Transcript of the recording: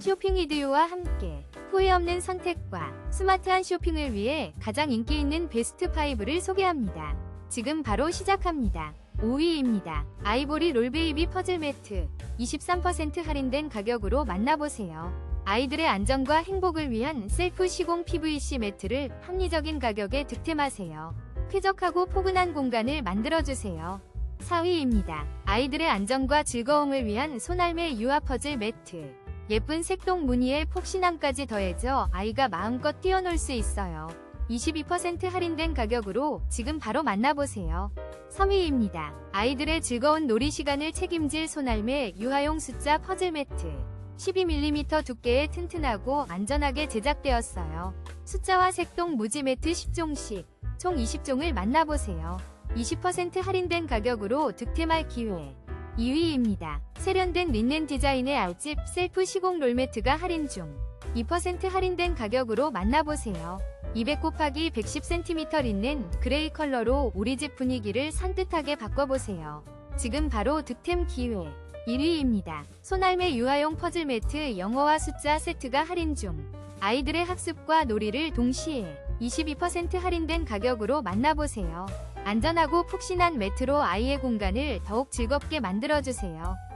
쇼핑 이디오와 함께 후회 없는 선택과 스마트한 쇼핑을 위해 가장 인기 있는 베스트 5를 소개합니다. 지금 바로 시작합니다. 5위입니다. 아이보리 롤베이비 퍼즐 매트 23% 할인된 가격으로 만나보세요. 아이들의 안전과 행복을 위한 셀프 시공 PVC 매트를 합리적인 가격에 득템하세요. 쾌적하고 포근한 공간을 만들어주세요. 4위입니다. 아이들의 안전과 즐거움을 위한 손알매 유아 퍼즐 매트. 예쁜 색동 무늬에 폭신함까지 더해져 아이가 마음껏 뛰어놀 수 있어요. 22% 할인된 가격으로 지금 바로 만나보세요. 3위입니다. 아이들의 즐거운 놀이 시간을 책임질 손알매 유아용 숫자 퍼즐 매트. 12mm 두께의 튼튼하고 안전하게 제작되었어요. 숫자와 색동 무지 매트 10종씩, 총 20종을 만나보세요. 20% 할인된 가격으로 득템할 기회. 2위입니다. 세련된 린넨 디자인의 알집 셀프 시공 롤매트가 할인 중. 2% 할인된 가격으로 만나보세요. 200 곱하기 110cm 린넨 그레이 컬러로 우리 집 분위기를 산뜻하게 바꿔보세요. 지금 바로 득템 기회. 1위입니다. 손알매 유아용 퍼즐 매트 영어와 숫자 세트가 할인 중. 아이들의 학습과 놀이를 동시에 22% 할인된 가격으로 만나보세요. 안전하고 푹신한 매트로 아이의 공간을 더욱 즐겁게 만들어주세요.